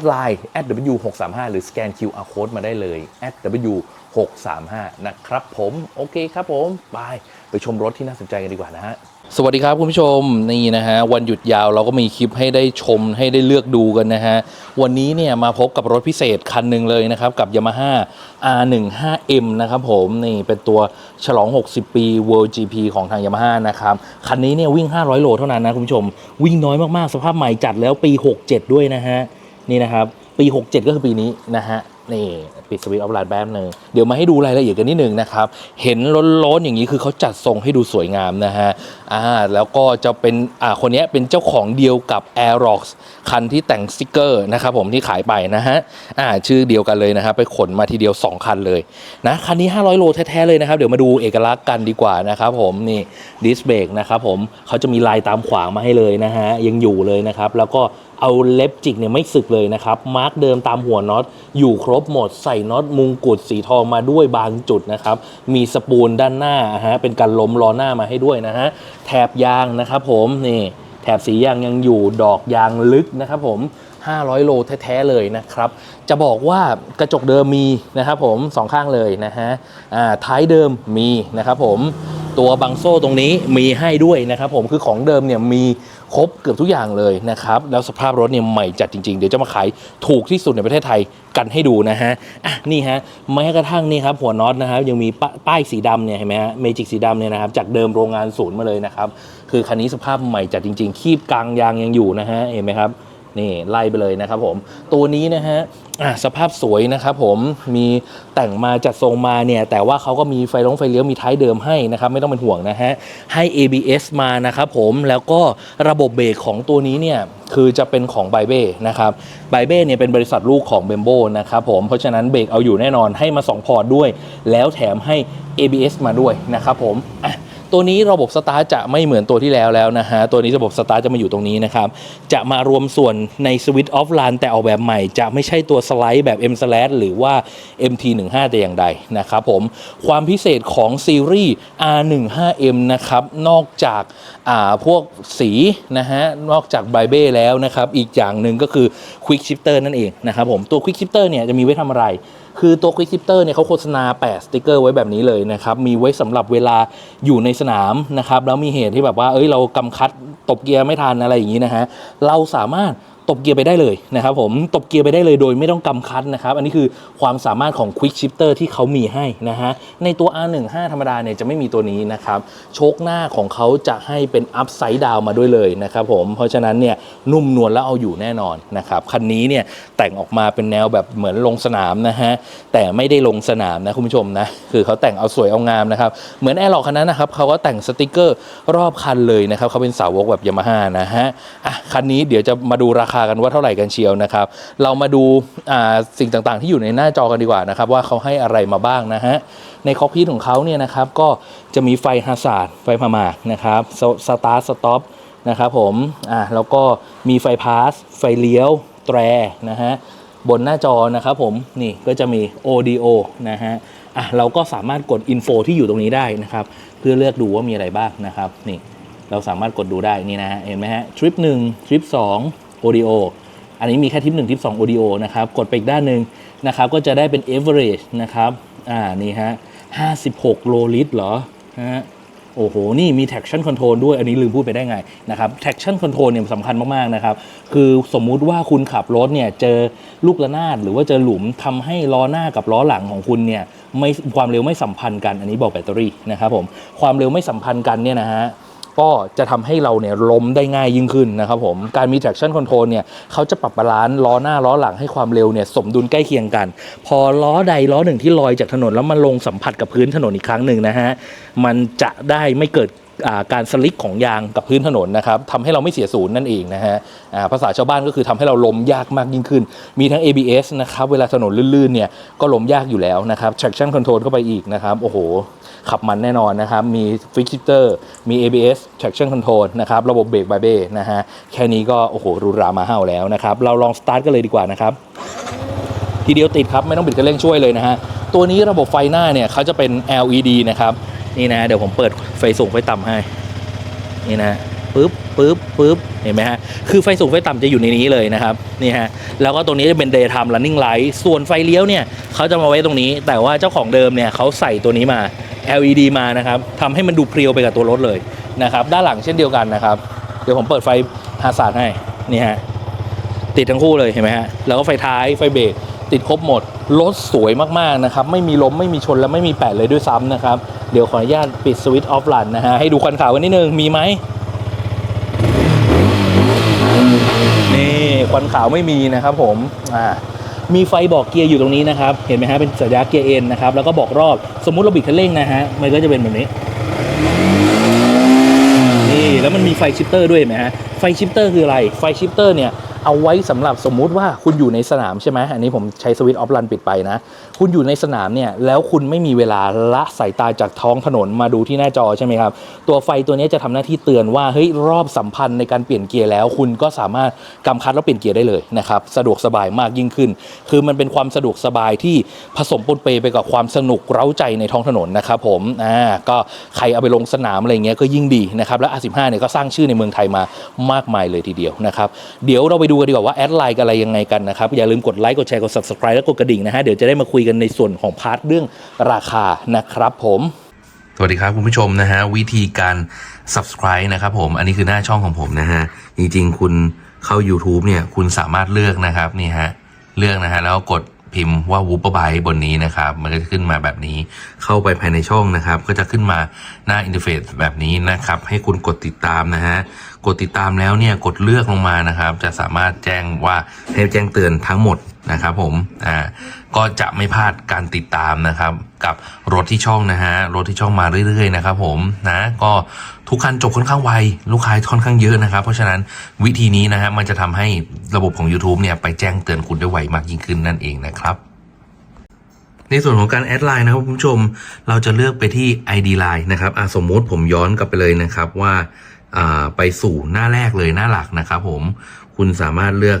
ดไลน์ @w635 หรือสแกน QR code มาได้เลย @w635 นะครับผม โอเคครับผมบายไปชมรถที่น่าสนใจกันดีกว่านะฮะสวัสดีครับคุณผู้ชมนี่นะฮะวันหยุดยาวเราก็มีคลิปให้ได้ชมให้ได้เลือกดูกันนะฮะวันนี้เนี่ยมาพบกับรถพิเศษคันหนึ่งเลยนะครับกับ Yamaha R15M นะครับผมนี่เป็นตัวฉลอง 60 ปี World GP ของทาง Yamaha นะครับคันนี้เนี่ยวิ่ง 500 โลเท่านั้นนะคุณผู้ชมวิ่งน้อยมากๆ สภาพใหม่จัดแล้วปี 67 ด้วยนะฮะ นี่นะครับ ปี 67 ก็คือปีนี้นะฮะนี่ปิดสวิตช์ออฟไลน์แป๊บหนึงเดี๋ยวมาให้ดูรายละเอียดกันนิดนึงนะครับ เห็นล้นๆอย่างนี้คือเขาจัดทรงให้ดูสวยงามนะฮะอ่าแล้วก็จะเป็นอ่าคนนี้เป็นเจ้าของเดียวกับ Aerox คันที่แต่งสติกเกอร์นะครับผมที่ขายไปนะฮะอ่าชื่อเดียวกันเลยนะครับไปขนมาทีเดียว 2 คันเลยนะคันนี้ 500 โลแท้ๆเลยนะครับ เดี๋ยวมาดูเอกลักษณ์กันดีกว่านะครับผมนี่ดิสเบรกนะครับผมเขาจะมีลายตามขวางมาให้เลยนะฮะยังอยู่เลยนะครับแล้วก็ เอาเล็บจิกเนี่ยไม่สึกเลยนะครับ มาร์กเดิมตามหัวน็อต อยู่ครบหมด ใส่น็อตมุงกุฎสีทองมาด้วยบางจุดนะครับ มีสปูลด้านหน้าฮะเป็นการล้มล้อหน้ามาให้ด้วยนะฮะ แถบยางนะครับผมนี่แถบสียางยังอยู่ดอกยางลึกนะครับผม 500 โลแท้ๆเลยนะครับ จะบอกว่ากระจกเดิมมีนะครับผมสองข้างเลยนะฮะท้ายเดิมมีนะครับผม ตัวบังโซ่ตรงนี้มีให้ด้วยนะครับผมคือของเดิมเนี่ยมีครบเกือบทุกอย่างเลยนะครับ แล้วสภาพรถเนี่ยใหม่จัดจริงๆ เดี๋ยวจะมาขายถูกที่สุดในประเทศไทยกันให้ดูนะฮะอะนี่ฮะแม้กระทั่งนี่ครับหัวน็อตนะครับยังมีป้าป้ายสีดำเนี่ยเห็นไหมฮะเมจิกสีดำเนี่ยนะครับจากเดิมโรงงานศูนย์มาเลยนะครับคือคันนี้สภาพใหม่จัดจริง ๆ คีบกลางยางยังอยู่นะฮะเห็นไหมครับ นี่ไล่ไปเลยนะครับผม ตัวนี้นะฮะสภาพสวยนะครับผมมีแต่งมาจัดทรงมาเนี่ย แต่ว่าเขาก็มีไฟลงไฟเลี้ยวมีท้ายเดิมให้นะครับ ไม่ต้องเป็นห่วงนะฮะ ให้ ABS มานะครับผมแล้วก็ระบบเบรกของตัวนี้เนี่ย คือจะเป็นของไบเบ้นะครับไบเบ้เนี่ยเป็นบริษัทลูกของเบมโบนะครับผมเพราะฉะนั้นเบรกเอาอยู่แน่นอนให้มา 2 พอร์ตด้วย แล้วแถมให้ ABS มาด้วยนะครับผมอะ ตัวนี้ระบบสตาร์จะไม่เหมือนตัวที่แล้วแล้วนะฮะ ตัวนี้ระบบสตาร์จะมาอยู่ตรงนี้นะครับ จะมารวมส่วนในสวิตช์ออฟไลน์แต่ออกแบบใหม่ จะไม่ใช่ตัวสไลด์แบบ M slash หรือว่า MT15 แต่อย่างใดนะครับผม ความพิเศษของซีรีส์ R15M นะครับ นอกจากอ่าพวกสีนะฮะ นอกจากไบเบ้แล้วนะครับ อีกอย่างหนึ่งก็คือ Quick Shifter นั่นเองนะครับผม ตัว Quick Shifter เนี่ยจะมีไว้ทำอะไร คือตัว Quick Shifter เนี่ยเขาโฆษณาแปะสติกเกอร์ไว้แบบนี้เลยนะครับ มีไว้สำหรับเวลาอยู่ในสนามนะครับ แล้วมีเหตุที่แบบว่า เอ้ย เรากำคัดตบเกียร์ไม่ทันอะไรอย่างนี้นะฮะ เราสามารถ ตบเกียร์ไปได้เลยนะครับผมตบเกียร์ไปได้เลยโดยไม่ต้องกำคัดนะครับ อันนี้คือความสามารถของ Quick Shifter ที่เขามีให้นะฮะในตัว R15 ธรรมดาเนี่ยจะไม่มีตัวนี้นะครับโชคหน้าของเขาจะให้เป็น Upside Down มาด้วยเลยนะครับผมเพราะฉะนั้นเนี่ยนุ่มนวลแล้วเอาอยู่แน่นอนนะครับคันนี้เนี่ยแต่งออกมาเป็นแนวแบบเหมือนลงสนามนะฮะแต่ไม่ได้ลงสนามนะคุณผู้ชมนะคือเขาแต่งเอาสวยเอางามนะครับเหมือนแอร์ล็อกคันนั้นนะครับเขาก็แต่งสติกเกอร์รอบคันเลยนะครับเขาเป็นสาวกแบบยามาฮ่านะฮะอะคันนี้เดี๋ยวจะมาดูราคากันว่าเท่าไหร่กันเชียวนะครับ เรามาดูสิ่งต่างๆ ที่อยู่ในหน้าจอกันดีกว่านะครับ ว่าเขาให้อะไรมาบ้างนะฮะ ในคอกพิทของเขาเนี่ยนะครับ ก็จะมีไฟฮาซาร์ดไฟพามานะครับสตาร์สต็อปนะครับผมอะแล้วก็มีไฟพาส ไฟเลี้ยว แตรนะฮะบนหน้าจอนะครับผมนี่ก็จะมี audio นะฮะอะเราก็สามารถกด info ที่อยู่ตรงนี้ได้นะครับ เพื่อเลือกดูว่ามีอะไรบ้างนะครับนี่เราสามารถกดดูได้นี่นะฮะเห็นไหมฮะทริปหนึ่งทริปสอง audio อันนี้มีแค่ทิปหนึ่งทิปสอง audio นะครับกดไปอีกด้านหนึ่งนะครับก็จะได้เป็น average นะครับอ่านี่ฮะ56โลลิตรเหรอฮะโอ้โห นี่มี traction control ด้วย อันนี้ลืมพูดไปได้ไงนะครับ traction control เนี่ยสำคัญมาก ๆ นะครับ คือสมมุติว่าคุณขับรถเนี่ยเจอลูกระนาดหรือว่าเจอหลุมทำให้ล้อหน้ากับล้อหลังของคุณเนี่ยไม่ความเร็วไม่สัมพันธ์กัน อันนี้บอกแบตเตอรี่นะครับผม ความเร็วไม่สัมพันธ์กันเนี่ยนะฮะ ก็จะทำให้เราเนี่ยล้มได้ง่ายยิ่งขึ้นนะครับผม การมี traction control เนี่ยเขาจะปรับบาลานซ์ล้อหน้าล้อหลังให้ความเร็วเนี่ยสมดุลใกล้เคียงกัน พอล้อใดล้อหนึ่งที่ลอยจากถนนแล้วมันลงสัมผัสกับพื้นถนนอีกครั้งหนึ่งนะฮะมันจะได้ไม่เกิดการสลิกของยางกับพื้นถนนนะครับทำให้เราไม่เสียศูนย์นั่นเองนะฮะภาษาชาวบ้านก็คือทำให้เราล้มยากมากยิ่งขึ้น มีทั้ง ABS นะครับ เวลาถนนลื่นๆเนี่ยก็ล้มยากอยู่แล้วนะครับ traction control เข้าไปอีกนะครับ โอ้โห ขับมันแน่นอนนะครับ มี fix shifter มี ABS traction control นะครับ ระบบเบรกบายเบ้นะฮะ แค่นี้ก็ โอ้โหรูรามาเห่าแล้วนะครับ เราลองสตาร์ทกันเลยดีกว่านะครับ ทีเดียวติดครับ ไม่ต้องบิดกันเร่งช่วยเลยนะฮะ ตัวนี้ระบบไฟหน้าเนี่ยเขาจะเป็น LED นะครับ นี่นะ เดี๋ยวผมเปิดไฟสูงไฟต่ำให้ นี่นะปึ๊บปึ๊บปึ๊บเห็นไหมฮะ คือไฟสูงไฟต่ำจะอยู่ในนี้เลยนะครับ นี่ฮะ แล้วก็ตรงนี้จะเป็น daytime running light ส่วนไฟเลี้ยวเนี่ยเขาจะมาไว้ตรงนี้ แต่ว่าเจ้าของเดิมเนี่ยเขาใส่ตัวนี้มา LED มานะครับทำให้มันดูเพรียวไปกับตัวรถเลยนะครับด้านหลังเช่นเดียวกันนะครับ เดี๋ยวผมเปิดไฟฮาซาร์ดให้นี่ฮะติดทั้งคู่เลยเห็นไหมฮะแล้วก็ไฟท้ายไฟเบรกติดครบหมดรถสวยมากๆนะครับไม่มีล้มไม่มีชนและไม่มีแปดเลยด้วยซ้ำนะครับเดี๋ยวขออนุญาตปิดสวิตช์ออฟลันนะฮะให้ดูควันขาวกันนิดนึงมีไหมนี่ควันขาวไม่มีนะครับผมอ่า มีไฟบอกเกียร์อยู่ตรงนี้นะครับ เห็นไหมฮะเป็นสัญญาเกียร์เอ็นนะครับ แล้วก็บอกรอบ สมมุติเราบิดคันเร่งนะฮะ มันก็จะเป็นแบบนี้ นี่ แล้วมันมีไฟชิปเตอร์ด้วยเห็นไหมฮะ ไฟชิปเตอร์คืออะไร ไฟชิปเตอร์เนี่ย เอาไว้สำหรับสมมุติว่าคุณอยู่ในสนามใช่ไหมอันนี้ผมใช้สวิตช์ออฟลันปิดไปนะ คุณอยู่ในสนามเนี่ยแล้วคุณไม่มีเวลาละสายตาจากท้องถนนมาดูที่หน้าจอใช่ไหมครับ ตัวไฟตัวนี้จะทำหน้าที่เตือนว่าเฮ้ยรอบสัมพันธ์ในการเปลี่ยนเกียร์แล้ว คุณก็สามารถกำคัดแล้วเปลี่ยนเกียร์ได้เลยนะครับสะดวกสบายมากยิ่งขึ้น คือมันเป็นความสะดวกสบายที่ผสมปนเปไปกับความสนุกเร้าใจในท้องถนนนะครับผมอ่าก็ใครเอาไปลงสนามอะไรเงี้ยก็ยิ่งดีนะครับและ R15 เนี่ยก็สร้างชื่อในเมืองไทยมามากมายเลยทีเดียวนะครับเดี๋ยวเราไปดููกันดีกว่าว่าแอดไลน์กันอะไรยังไงกันนะครับ อย่าลืมกดไลค์กดแชร์กด subscribe และกดกระดิ่งนะฮะเดี๋ยวจะได้มาคุยกันในส่วนของพาร์ทเรื่องราคานะครับผมสวัสดีครับคุณผู้ชมนะฮะวิธีการ subscribe นะครับผมอันนี้คือหน้าช่องของผมนะฮะจริงๆคุณเข้า YouTube เนี่ยคุณสามารถเลือกนะครับนี่ฮะเลือกนะฮะแล้วกด พิมพ์ว่า w o o p e r b y t e บนนี้นะครับ มันก็จะขึ้นมาแบบนี้ เข้าไปภายในช่องนะครับ ก็จะขึ้นมาหน้าอินเทอร์เฟซแบบนี้นะครับ ให้คุณกดติดตามนะฮะ กดติดตามแล้วเนี่ย กดเลือกลงมานะครับ จะสามารถแจ้งว่าให้แจ้งเตือนทั้งหมด นะครับผมอ่าก็จะไม่พลาดการติดตามนะครับ กับรถที่ช่องนะฮะรถที่ช่องมาเรื่อยๆนะครับผมนะก็ทุกคันจบค่อนข้างไวลูกค้าค่อนข้างเยอะนะครับ เพราะฉะนั้นวิธีนี้นะฮะมันจะทำให้ระบบของ YouTube เนี่ยไปแจ้งเตือนคุณได้ไวมากยิ่งขึ้นนั่นเองนะครับในส่วนของการแอดไลน์นะครับคุณผู้ชมเราจะเลือกไปที่ ID Line นะครับอะสมมุติผมย้อนกลับไปเลยนะครับว่าอ่าไปสู่หน้าแรกเลยหน้าหลักนะครับผมคุณสามารถเลือก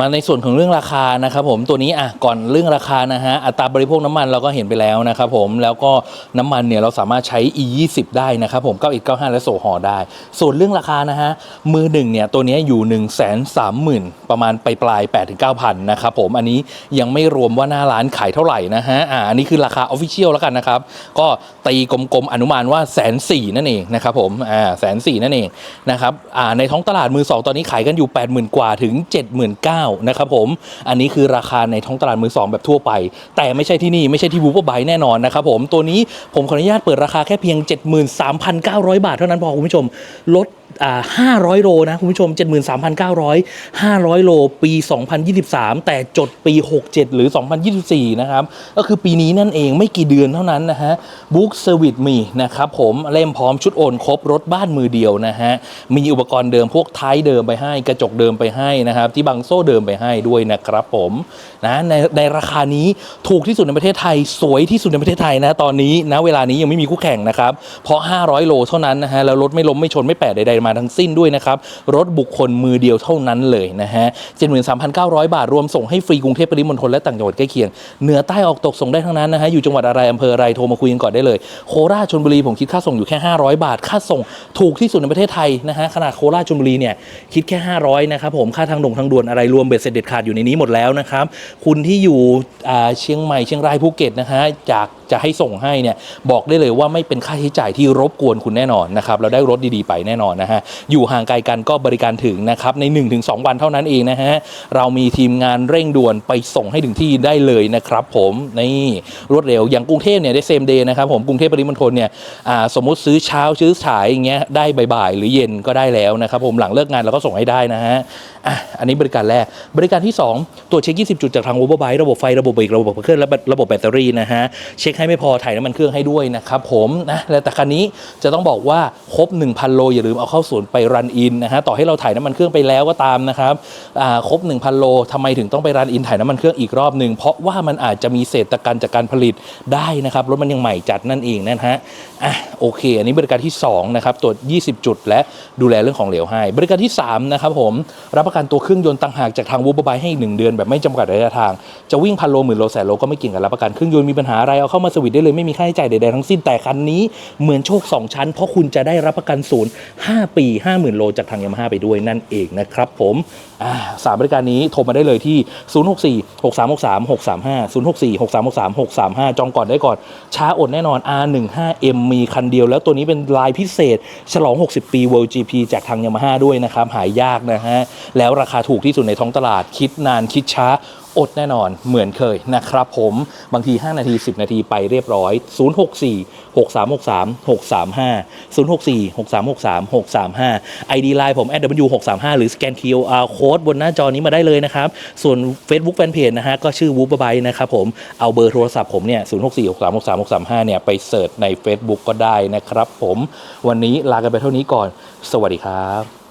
มาในส่วนของเรื่องราคานะครับผมตัวนี้อะก่อนเรื่องราคานะฮะอัตราบริโภคน้ำมันเราก็เห็นไปแล้วนะครับผมแล้วก็น้ำมันเนี่ยเราสามารถใช้ e 2 0ได้นะครับผม91 95และโซฮอได้ ส่วนเรื่องราคานะฮะมือหนึ่งเนี่ยตัวนี้อยู่ 1 3 0 0 0 0 ประมาณไปปลาย8ถึง9,000นะครับผมอันนี้ยังไม่รวมว่าหน้าร้านขายเท่าไหร่นะฮะอ่าอันนี้คือราคาออฟฟิเชียลแล้วกันนะครับก็ตีกลมๆอนุมานว่าแสนสี่นั่นเองนะครับผมอ่าแสนสี่นั่นเองนะครับอ่าในท้องตลาดมือสองตอนนี้ขายกันอยู่ 80,000 กว่าถึง 79,000นะครับผม อันนี้คือราคาในท้องตลาดมือสองแบบทั่วไป แต่ไม่ใช่ที่นี่ไม่ใช่ที่บูเปอร์ไบแน่นอนนะครับผมตัวนี้ผมขออนุญาตเปิดราคาแค่เพียง 73,900 บาทเท่านั้นพอคุณผู้ชมลด 500 โลนะคุณผู้ชม 73,900 500 โลปี 2023 แต่จดปี 67 หรือ 2024 นะครับ ก็คือปีนี้นั่นเองไม่กี่เดือนเท่านั้นนะฮะบุ๊กเซอร์วิสมีนะครับผมเล่มพร้อมชุดโอนครบรถบ้านมือเดียวนะฮะ มีอุปกรณ์เดิมพวกท้ายเดิมไปให้ กระจกเดิมไปให้นะครับ ที่บังโซ่เดิมไปให้ด้วยนะครับผมนะในในราคานี้ถูกที่สุดในประเทศไทย สวยที่สุดในประเทศไทยนะตอนนี้นะเวลานี้ยังไม่มีคู่แข่งนะครับเพราะ 500 โลเท่านั้นนะฮะแล้วรถไม่ล้มไม่ชนไม่แปดใดๆมาทั้งสิ้นด้วยนะครับ รถบุคคลมือเดียวเท่านั้นเลยนะฮะ73,900 บาท รวมส่งให้ฟรีกรุงเทพปริมณฑลและต่างจังหวัดใกล้เคียง เหนือใต้ออกตกส่งได้ทั้งนั้นนะฮะ อยู่จังหวัดอะไรอำเภออะไรโทรมาคุยกันก่อนได้เลย โคราชชลบุรีผมคิดค่าส่งอยู่แค่ 500 บาท ค่าส่งถูกที่สุดในประเทศไทยนะฮะ ขนาดโคราชชลบุรีเนี่ยคิดแค่ 500 นะครับผม ค่าทางด่งทางด่วนอะไรรวมเบ็ดเสร็จเด็ดขาดอยู่ในนี้หมดแล้วนะครับ คุณที่อยู่เชียงใหม่เชียงรายภูเก็ตนะฮะจาก จะให้ส่งให้เนี่ยบอกได้เลยว่าไม่เป็นค่าใช้จ่ายที่รบกวนคุณแน่นอนนะครับเราได้รถดีๆไปแน่นอนนะฮะอยู่ห่างไกลกันก็บริการถึงนะครับใน 1-2 วันเท่านั้นเองนะฮะเรามีทีมงานเร่งด่วนไปส่งให้ถึงที่ได้เลยนะครับผมนี่รวดเร็วอย่างกรุงเทพเนี่ยได้เซมเดย์นะครับผมกรุงเทพปริมณฑลเนี่ยสมมติซื้อเช้าซื้อสายอย่างเงี้ยได้บ่ายๆหรือเย็นก็ได้แล้วนะครับผมหลังเลิกงานเราก็ส่งให้ได้นะฮะอะอันนี้บริการแรกบริการที่ 2ตรวจเช็ค 20 จุดจากทาง w o b e r b i ระบบไฟระบบเบรกระบบเครื่องและระบบแบตเตอรี่นะฮะเช็คให้ไม่พอถ่ายน้ำมันเครื่องให้ด้วยนะครับผมนะแล้วแต่คันนี้จะต้องบอกว่าครบ 1,000 โลอย่าลืมเอาเข้าศูนย์ไปรันอินนะฮะต่อให้เราถ่ายน้ำมันเครื่องไปแล้วก็ตามนะครับอ่าครบ 1,000 โลทำไมถึงต้องไปรันอินถ่ายน้ำมันเครื่องอีกรอบหนึ่งเพราะว่ามันอาจจะมีเศษตะกันจากการผลิตได้นะครับรถมันยังใหม่จัดนั่นเองนะฮะอะโอเค อันนี้บริการที่2นะครับตรวจ 20 จุด และดูแลเรื่องของเหลวให้ บริการที่3นะครับผมรับประกันตัวเครื่องยนต์ต่างหากจากทางวูบบายให้อีกหนึ่งเดือนแบบไม่จำกัดระยะทางจะวิ่งพันโลหมื่นโลแสนโลก็ไม่เกี่ยงกับรับประกันเครื่องยนต์มีปัญหาอะไรเอาเข้ามาสวิตได้เลยไม่มีค่าใช้จ่ายใดๆทั้งสิ้นแต่คันนี้เหมือนโชค 2 ชั้น เพราะคุณจะได้รับประกันศูนย์ 5 ปี 50,000 โลจากทางยามาฮ่าไปด้วยนั่นเองนะครับผมสามบริการนี้โทรมาได้เลยที่ 064 6363 635 064 6363 635 จองก่อนได้ก่อน ช้าอดแน่นอน R15M มีคันเดียว แล้วตัวนี้เป็นลายพิเศษ ฉลอง 60 ปี World GP จากทางยามาฮ่าด้วยนะครับ หายยากนะฮะ แล้วราคาถูกที่สุดในท้องตลาดคิดนานคิดช้า อดแน่นอนเหมือนเคยนะครับผมบางที 5 นาที 10 นาทีไปเรียบร้อย 064 6363 635 064 6363 635 ID Line ผม @w635 หรือสแกน QR Code บนหน้าจอนี้มาได้เลยนะครับ ส่วน Facebook Fanpage นะฮะก็ชื่อ w o o p b y นะครับผมเอาเบอร์โทรศัพท์ผมเนี่ย 064 6363 635 เนี่ย ไปเสิร์ชใน Facebook ก็ได้นะครับผมวันนี้ลากันไปเท่านี้ก่อน สวัสดีครับ